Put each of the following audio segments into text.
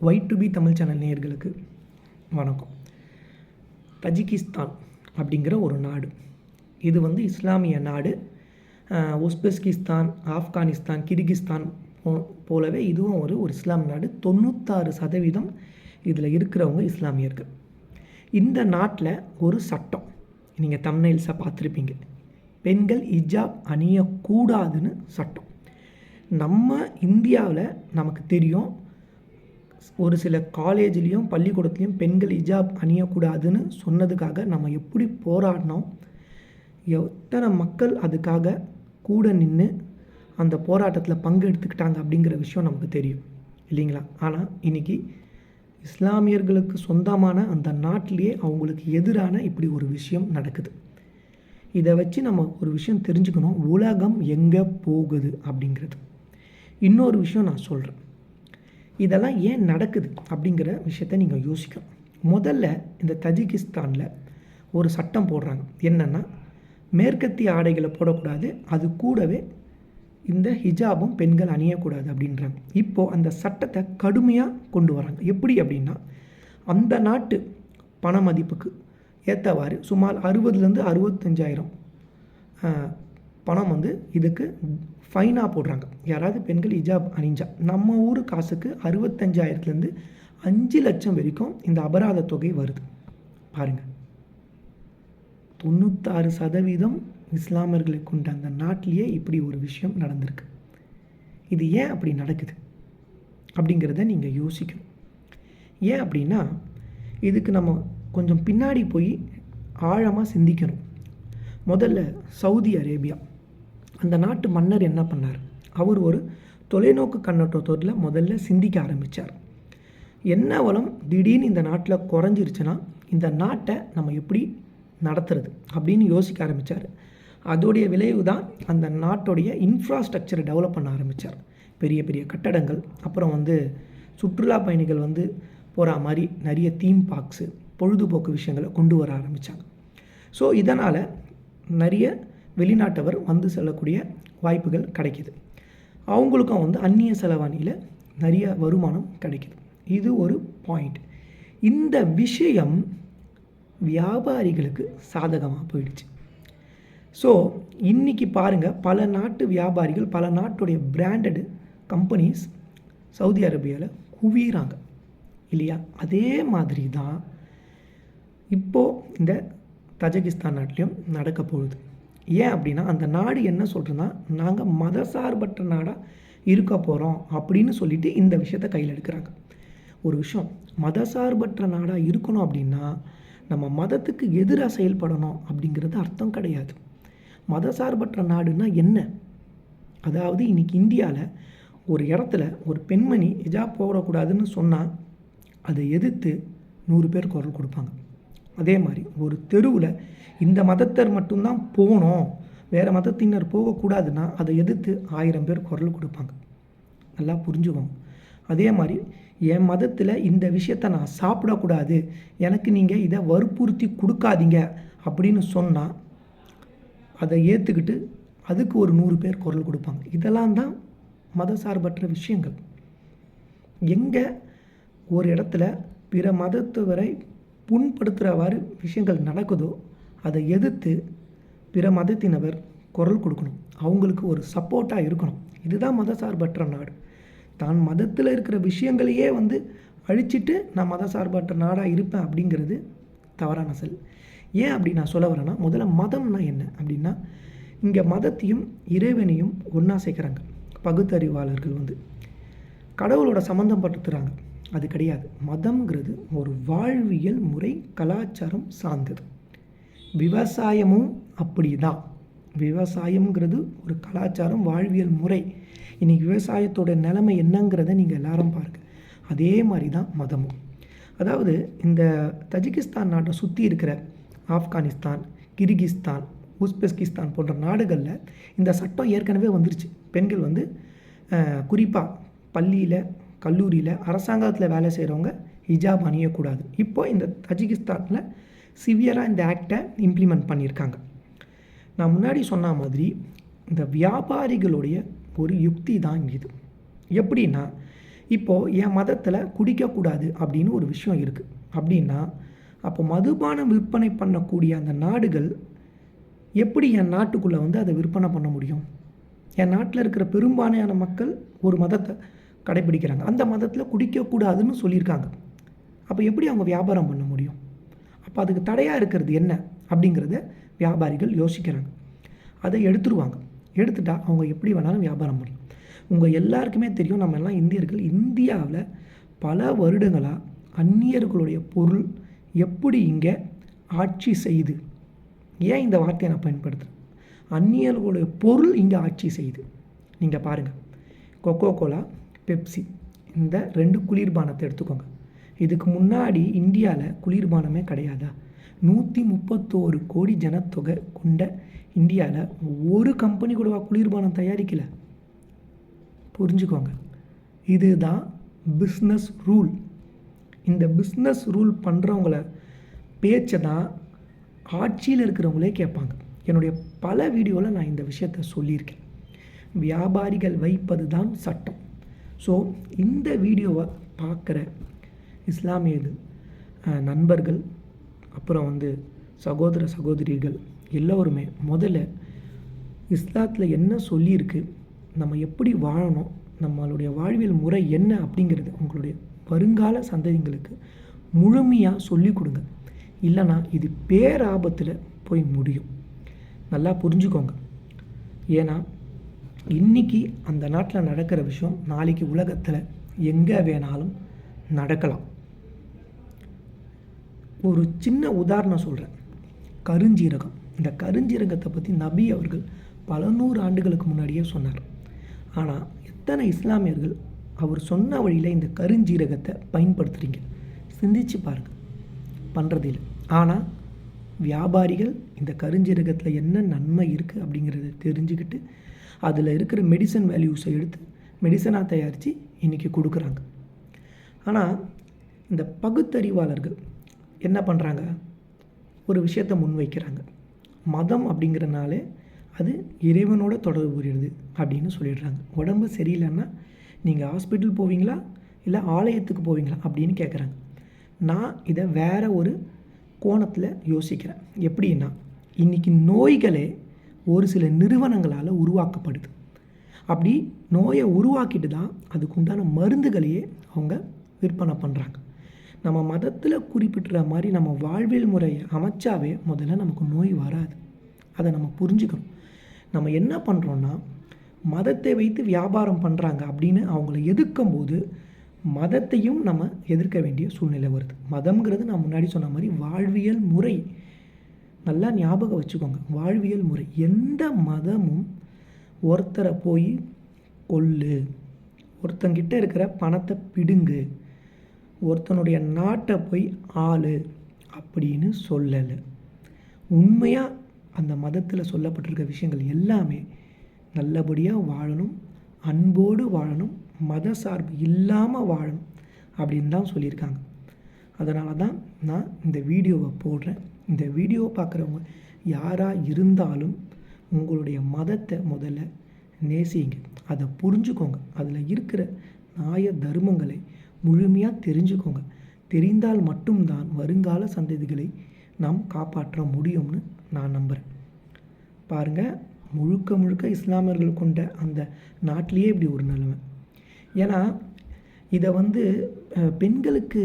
White டு பி Tamil channel நேயர்களுக்கு வணக்கம். தஜிகிஸ்தான் அப்படிங்கிற ஒரு நாடு. இது வந்து இஸ்லாமிய நாடு. உஸ்பெஸ்கிஸ்தான் ஆப்கானிஸ்தான் கிர்கிஸ்தான் போ போலவே இதுவும் ஒரு ஒரு இஸ்லாம் நாடு. தொண்ணூத்தாறு சதவீதம் இதில் இருக்கிறவங்க இஸ்லாமியர்கள். இந்த நாட்டில் ஒரு சட்டம். நீங்கள் தம்னைல்ஸாக பார்த்துருப்பீங்க. பெண்கள் இஜாப் அணியக்கூடாதுன்னு சட்டம். நம்ம இந்தியாவில் நமக்கு தெரியும். ஒரு சில காலேஜ்லேயும் பள்ளிக்கூடத்துலேயும் பெண்கள் இஜாப் அணியக்கூடாதுன்னு சொன்னதுக்காக நம்ம எப்படி போராடினோம்? எத்தனை மக்கள் அதுக்காக கூட நின்று அந்த போராட்டத்தில் பங்கு எடுத்துக்கிட்டாங்க அப்படிங்கிற விஷயம் நமக்கு தெரியும். இல்லைங்களா? ஆனால் இன்றைக்கி இஸ்லாமியர்களுக்கு சொந்தமான அந்த நாட்டிலேயே அவங்களுக்கு எதிரான இப்படி ஒரு விஷயம் நடக்குது. இதை வச்சு நம்ம ஒரு விஷயம் தெரிஞ்சுக்கணும். உலகம் எங்கே போகுது அப்படிங்கிறது. இன்னொரு விஷயம் நான் சொல்கிறேன் இதெல்லாம் ஏன் நடக்குது அப்படிங்கிற விஷயத்த நீங்கள் யோசிக்கணும். முதல்ல இந்த தஜிகிஸ்தானில் ஒரு சட்டம் போடுறாங்க. என்னென்னா மேற்கத்திய ஆடைகளை போடக்கூடாது அது கூடவே இந்த ஹிஜாபும் பெண்கள் அணியக்கூடாது அப்படின்றாங்க. இப்போது அந்த சட்டத்தை கடுமையாக கொண்டு வராங்க. எப்படி அப்படின்னா அந்த நாட்டு பண மதிப்புக்கு ஏற்றவாறு சுமார் அறுபதுலேருந்து அறுபத்தஞ்சாயிரம் பணம் வந்து இதுக்கு ஃபைனாக போடுறாங்க. யாராவது பெண்கள் இஜாப் அணிஞ்சா நம்ம ஊர் காசுக்கு அறுபத்தஞ்சாயிரத்துலேருந்து அஞ்சு லட்சம் வரைக்கும் இந்த அபராத தொகை வருது. பாருங்கள் தொண்ணூத்தாறு சதவீதம் இஸ்லாமர்களை கொண்ட அந்த நாட்டிலேயே இப்படி ஒரு விஷயம் நடந்திருக்கு. இது ஏன் அப்படி நடக்குது? அப்படிங்கிறத நீங்கள் யோசிக்கணும். ஏன் அப்படின்னா இதுக்கு நம்ம கொஞ்சம் பின்னாடி போய் ஆழமாக சிந்திக்கணும். முதல்ல சவுதி அரேபியா. அந்த நாட்டு மன்னர் என்ன பண்ணார்? அவர் ஒரு தொலைநோக்கு கண்ணோட்டத்தோட முதல்ல சிந்திக்க ஆரம்பித்தார் என்ன வளம்? திடீர்னு இந்த நாட்டில் குறைஞ்சிருச்சுன்னா இந்த நாட்டை நம்ம எப்படி நடத்துறது அப்படின்னு யோசிக்க ஆரம்பித்தார் அதோடைய விளைவு தான் அந்த நாட்டுடைய இன்ஃப்ராஸ்ட்ரக்சரை டெவலப் பண்ண ஆரம்பித்தார் பெரிய பெரிய கட்டடங்கள் அப்புறம் வந்து சுற்றுலா பயணிகள் வந்து போகிற மாதிரி நிறைய தீம் பார்க்ஸு பொழுதுபோக்கு விஷயங்களை கொண்டு வர ஆரம்பித்தாங்க ஸோ இதனால் நிறைய வெளிநாட்டவர் வந்து செல்லக்கூடிய வாய்ப்புகள் கிடைக்கிது. அவங்களுக்கும் வந்து அந்நிய செலவாணியில் நிறைய வருமானம் கிடைக்கிது. இது ஒரு பாயிண்ட் இந்த விஷயம் வியாபாரிகளுக்கு சாதகமாக போயிடுச்சு. ஸோ இன்றைக்கி பாருங்கள் பல நாட்டு வியாபாரிகள் பல நாட்டுடைய பிராண்டடு கம்பெனிஸ் சவுதி அரேபியாவில் குவிகிறாங்க இல்லையா? அதே மாதிரி தான் இப்போது இந்த தஜகிஸ்தான் நாட்டிலையும் நடக்க போகுது. ஏன் அப்படின்னா அந்த நாடு என்ன சொல்கிறதுனா நாங்கள் மதசார்பற்ற நாடாக இருக்க போகிறோம் அப்படின்னு சொல்லிட்டு இந்த விஷயத்தை கையில் எடுக்கிறாங்க. ஒரு விஷயம் மதசார்பற்ற நாடாக இருக்கணும் அப்படின்னா நம்ம மதத்துக்கு எதிராக செயல்படணும் அப்படிங்கிறது அர்த்தம் கிடையாது. மதசார்பற்ற நாடுனா என்ன? அதாவது இன்றைக்கி இந்தியாவில் ஒரு இடத்துல ஒரு பெண்மணி ஹிஜாப் போடக்கூடாதுன்னு சொன்னால் அதை எதிர்த்து நூறு பேர் குரல் கொடுப்பாங்க. அதே மாதிரி ஒரு தெருவில் இந்த மதத்தர் மட்டும்தான் போகணும் வேறு மதத்தினர் போகக்கூடாதுன்னா அதை எதிர்த்து ஆயிரம் பேர் குரல் கொடுப்பாங்க. நல்லா புரிஞ்சுக்கோங்க. அதே மாதிரி என் மதத்தில் இந்த விஷயத்தை நான் சாப்பிடக்கூடாது. எனக்கு நீங்கள் இதை வற்புறுத்தி கொடுக்காதீங்க அப்படின்னு சொன்னால் அதை ஏற்றுக்கிட்டு அதுக்கு ஒரு நூறு பேர் குரல் கொடுப்பாங்க. இதெல்லாம் தான் மதசார்பற்ற விஷயங்கள். எங்கே ஒரு இடத்துல பிற மதத்தவரை புண்படுத்துகிறவாறு விஷயங்கள் நடக்குதோ அதை எதிர்த்து பிற மதத்தினவர் குரல் கொடுக்கணும். அவங்களுக்கு ஒரு சப்போர்ட்டாக இருக்கணும். இதுதான் மதசார்பற்ற நாடு. தான் மதத்தில் இருக்கிற விஷயங்களையே வந்து அழிச்சிட்டு நான் மதசார்பற்ற நாடாக இருப்பேன் அப்படிங்கிறது தவறான செல். ஏன் அப்படி நான் சொல்ல வரேன்னா முதல்ல மதம்னா என்ன அப்படின்னா இங்கே மதத்தையும் இறைவனையும் ஒன்றா சேர்க்குறாங்க. பகுத்தறிவாளர்கள் வந்து கடவுளோட சம்மந்தப்படுத்துகிறாங்க அது கிடையாது. மதம்ங்கிறது ஒரு வாழ்வியல் முறை கலாச்சாரம் சார்ந்தது. விவசாயமும் அப்படி தான் விவசாயம்ங்கிறது ஒரு கலாச்சாரம் வாழ்வியல் முறை. இன்றைக்கி விவசாயத்தோட நிலைமை என்னங்கிறத நீங்கள் எல்லாரும் பாருங்கள் அதே மாதிரி தான் மதமும். அதாவது இந்த தஜிகிஸ்தான் நாட்டை சுற்றி இருக்கிற ஆப்கானிஸ்தான் கிர்கிஸ்தான் உஸ்பெஸ்கிஸ்தான் போன்ற நாடுகளில் இந்த சட்டம் ஏற்கனவே வந்துருச்சு. பெண்கள் வந்து குறிப்பாக பள்ளியில் கல்லூரியில் அரசாங்கத்தில் வேலை செய்கிறவங்க ஹிஜாப் அணியக்கூடாது. இப்போ இந்த தஜிகிஸ்தானில் சிவியராக இந்த ஆக்டை இம்ப்ளிமெண்ட் பண்ணியிருக்காங்க நான் முன்னாடி சொன்ன மாதிரி இந்த வியாபாரிகளுடைய ஒரு யுக்தி தான் இது. எப்படின்னா இப்போது என் மதத்தில் குடிக்கக்கூடாது அப்படின்னு ஒரு விஷயம் இருக்குது அப்படின்னா அப்போ மதுபானம் விற்பனை பண்ணக்கூடிய அந்த நாடுகள் எப்படி என் நாட்டுக்குள்ளே வந்து அதை விற்பனை பண்ண முடியும்? என் நாட்டில் இருக்கிற பெரும்பான்மையான மக்கள் ஒரு மதத்தை கடைபிடிக்கிறாங்க. அந்த மதத்தில் குடிக்கக்கூடாதுன்னு சொல்லியிருக்காங்க. அப்போ எப்படி அவங்க வியாபாரம் பண்ண முடியும்? அப்போ அதுக்கு தடையாக இருக்கிறது என்ன? அப்படிங்கிறத வியாபாரிகள் யோசிக்கிறாங்க. அதை எடுத்துருவாங்க. எடுத்துட்டா அவங்க எப்படி வேணாலும் வியாபாரம் முடியும் உங்கள் எல்லாருக்குமே தெரியும் நம்ம எல்லாம் இந்தியர்கள் இந்தியாவில் பல வருடங்களாக அந்நியர்களுடைய பொருள் எப்படி இங்கே ஆட்சி செய்யுது ஏன் இந்த வார்த்தையை நான் பயன்படுத்துகிறேன் அந்நியர்களுடைய பொருள் இங்கே ஆட்சி செய்யுது நீங்கள் பாருங்கள் கொக்கோ கோலா பெப்சி. இந்த ரெண்டு குளிர்பானத்தை எடுத்துக்கோங்க. இதுக்கு முன்னாடி இந்தியாவில் குளிர்பானமே கிடையாதா? நூற்றி முப்பத்தோரு கோடி ஜனத்தொகை கொண்ட இந்தியாவில் ஒரு கம்பெனி கூடவா குளிர்பானம் தயாரிக்கல. புரிஞ்சுக்கோங்க. இதுதான் பிஸ்னஸ் ரூல் இந்த பிஸ்னஸ் ரூல் பண்ணுறவங்கள பேச்சை தான் ஆட்சியில் இருக்கிறவங்களே கேட்பாங்க. என்னுடைய பல வீடியோவில் நான் இந்த விஷயத்த சொல்லியிருக்கேன். வியாபாரிகள் வைப்பது தான் சட்டம். ஸோ இந்த வீடியோவை பார்க்குற இஸ்லாமியது நண்பர்கள் அப்புறம் வந்து சகோதர சகோதரிகள் எல்லோருமே முதல்ல இஸ்லாத்தில் என்ன சொல்லியிருக்கு நம்ம எப்படி வாழணும் நம்மளுடைய வாழ்வியல் முறை என்ன அப்படிங்கிறது உங்களுடைய வருங்கால சந்ததிங்களுக்கு முழுமையாக சொல்லிக் கொடுங்க. இல்லைன்னா இது பேராபத்தில் போய் முடியும். நல்லா புரிஞ்சுக்கோங்க. ஏன்னா இன்னைக்கு அந்த நாட்டில் நடக்கிற விஷயம் நாளைக்கு உலகத்தில் எங்கே வேணாலும் நடக்கலாம். ஒரு சின்ன உதாரணம் சொல்கிறேன் கருஞ்சீரகம். இந்த கருஞ்சீரகத்தை பற்றி நபி அவர்கள் பல நூறு ஆண்டுகளுக்கு முன்னாடியே சொன்னார். ஆனால் எத்தனை இஸ்லாமியர்கள் அவர் சொன்ன வழியில் இந்த கருஞ்சீரகத்தை பயன்படுத்துகிறீங்க சிந்திச்சு பாருங்கள் பண்ணுறது இல்லை ஆனால் வியாபாரிகள் இந்த கருஞ்சீரகத்தில் என்ன நன்மை இருக்குது அப்படிங்கிறத தெரிஞ்சுக்கிட்டு அதில் இருக்கிற மெடிசன் வேல்யூஸை எடுத்து மெடிசனாக தயாரித்து இன்றைக்கி கொடுக்குறாங்க. ஆனால் இந்த பகுத்தறிவாளர்கள் என்ன பண்ணுறாங்க ஒரு விஷயத்தை முன்வைக்கிறாங்க. மதம் அப்படிங்கிறனாலே அது இறைவனோட தொடர்புடையது அப்படின்னு சொல்லிடுறாங்க. உடம்பு சரியில்லைன்னா நீங்கள் ஹாஸ்பிட்டல் போவீங்களா? இல்லை ஆலயத்துக்கு போவீங்களா? அப்படின்னு கேட்குறாங்க நான் இதை வேற ஒரு கோணத்தில் யோசிக்கிறேன். எப்படின்னா இன்றைக்கி நோய்களே ஒரு சில நிறுவனங்களால் உருவாக்கப்படுது. அப்படி நோயை உருவாக்கிட்டு தான் அதுக்கு உண்டான மருந்துகளையே அவங்க விற்பனை பண்ணுறாங்க நம்ம மதத்தில் குறிப்பிட்டுற மாதிரி நம்ம வாழ்வியல் முறையை அமைச்சாவே முதல்ல நமக்கு நோய் வராது. அதை நம்ம புரிஞ்சுக்கணும். நம்ம என்ன பண்ணுறோன்னா மதத்தை வைத்து வியாபாரம் பண்ணுறாங்க அப்படின்னு அவங்கள எதிர்க்கும் போது மதத்தையும் நம்ம எதிர்க்க வேண்டிய சூழ்நிலை வருது. மதம்ங்கிறது நான் முன்னாடி சொன்ன மாதிரி வாழ்வியல் முறை. நல்லா ஞாபகம் வச்சுக்கோங்க. வாழ்வியல் முறை. எந்த மதமும் ஒருத்தரை போய் கொல்லு. ஒருத்தங்கிட்ட இருக்கிற பணத்தை பிடுங்கு. ஒருத்தனுடைய நாட்டை போய் ஆளு அப்படின்னு சொல்லலை. உண்மையாக அந்த மதத்தில் சொல்லப்பட்டிருக்க விஷயங்கள் எல்லாமே நல்லபடியாக வாழணும். அன்போடு வாழணும். மத சார்பு இல்லாமல் வாழணும் அப்படின்னு தான் சொல்லியிருக்காங்க. அதனால தான் நான் இந்த வீடியோவை போடுறேன். இந்த வீடியோ பார்க்குறவங்க யாராக இருந்தாலும் உங்களுடைய மதத்தை முதல்ல நேசிங்க. அதை புரிஞ்சுக்கோங்க. அதில் இருக்கிற நாய தர்மங்களை முழுமையாக தெரிஞ்சுக்கோங்க. தெரிந்தால் மட்டும்தான் வருங்கால சந்ததிகளை நாம் காப்பாற்ற முடியும்னு நான் நம்புகிறேன் பாருங்கள் முழுக்க முழுக்க இஸ்லாமியர்கள் கொண்ட அந்த நாட்டிலேயே இப்படி ஒரு நிலைமை. ஏன்னா இதை வந்து பெண்களுக்கு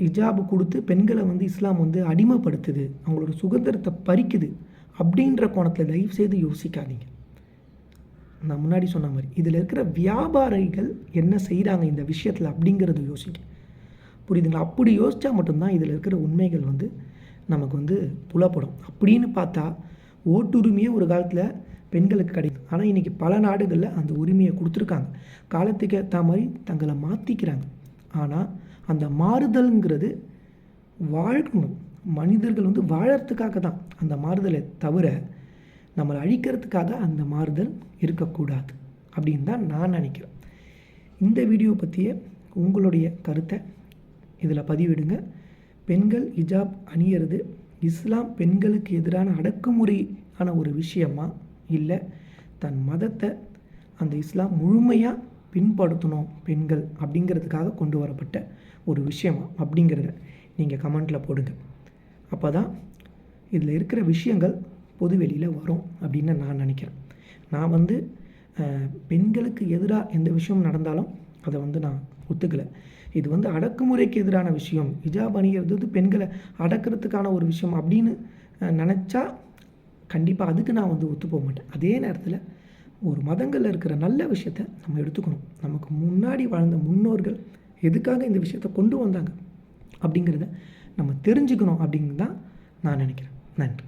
இஜாபு கொடுத்து பெண்களை வந்து இஸ்லாம் வந்து அடிமைப்படுத்துது அவங்களோட சுதந்திரத்தை பறிக்குது அப்படின்ற கோணத்தில் தயவு செய்து யோசிக்காதீங்க. நான் முன்னாடி சொன்ன மாதிரி இதில் இருக்கிற வியாபாரிகள் என்ன செய்கிறாங்க இந்த விஷயத்தில் அப்படிங்கிறத யோசிக்க புரியுதுங்களா? அப்படி யோசித்தா மட்டும்தான் இதில் இருக்கிற உண்மைகள் வந்து நமக்கு வந்து புலப்படும். அப்படின்னு பார்த்தா ஓட்டுரிமையே ஒரு காலத்தில் பெண்களுக்கு கிடைக்கும் ஆனால் இன்றைக்கி பல நாடுகளில் அந்த உரிமையை கொடுத்துருக்காங்க. காலத்துக்கு ஏற்ற மாதிரி தங்களை மாற்றிக்கிறாங்க ஆனால் அந்த மாறுதல்ங்கிறது வாழணும். மனிதர்கள் வந்து வாழறதுக்காக தான் அந்த மாறுதலை தவிர நம்மளை அழிக்கிறதுக்காக அந்த மாறுதல் இருக்கக்கூடாது அப்படின்னு தான் நான் நினைக்கிறேன். இந்த வீடியோ பற்றிய உங்களுடைய கருத்தை இதில் பதிவிடுங்க. பெண்கள் ஹிஜாப் அணியிறது இஸ்லாம் பெண்களுக்கு எதிரான அடக்குமுறையான ஒரு விஷயமா இல்லை தன் மதத்தை அந்த இஸ்லாம் முழுமையாக பின்படுத்தணும் பெண்கள் அப்படிங்கிறதுக்காக கொண்டு வரப்பட்ட ஒரு விஷயம் அப்படிங்கிறத நீங்கள் கமெண்ட்டில் போடுங்க. அப்போ தான் இதில் இருக்கிற விஷயங்கள் பொது வெளியில் வரும் அப்படின்னு நான் நினைக்கிறேன். நான் வந்து பெண்களுக்கு எதிராக எந்த விஷயம் நடந்தாலும் அதை வந்து நான் ஒத்துக்கலை. இது வந்து அடக்குமுறைக்கு எதிரான விஷயம். ஹிஜாப் அணிகிறது பெண்களை அடக்கிறதுக்கான ஒரு விஷயம் அப்படின்னு நினச்சா கண்டிப்பாக அதுக்கு நான் வந்து ஒத்து போக மாட்டேன். அதே நேரத்தில் ஒரு மதங்களில் இருக்கிற நல்ல விஷயத்த நம்ம எடுத்துக்கணும். நமக்கு முன்னாடி வாழ்ந்த முன்னோர்கள் எதுக்காக இந்த விஷயத்தை கொண்டு வந்தாங்க? அப்படிங்கிறத நம்ம தெரிஞ்சுக்கணும் அப்படின்னு தான் நான் நினைக்கிறேன். நன்றி.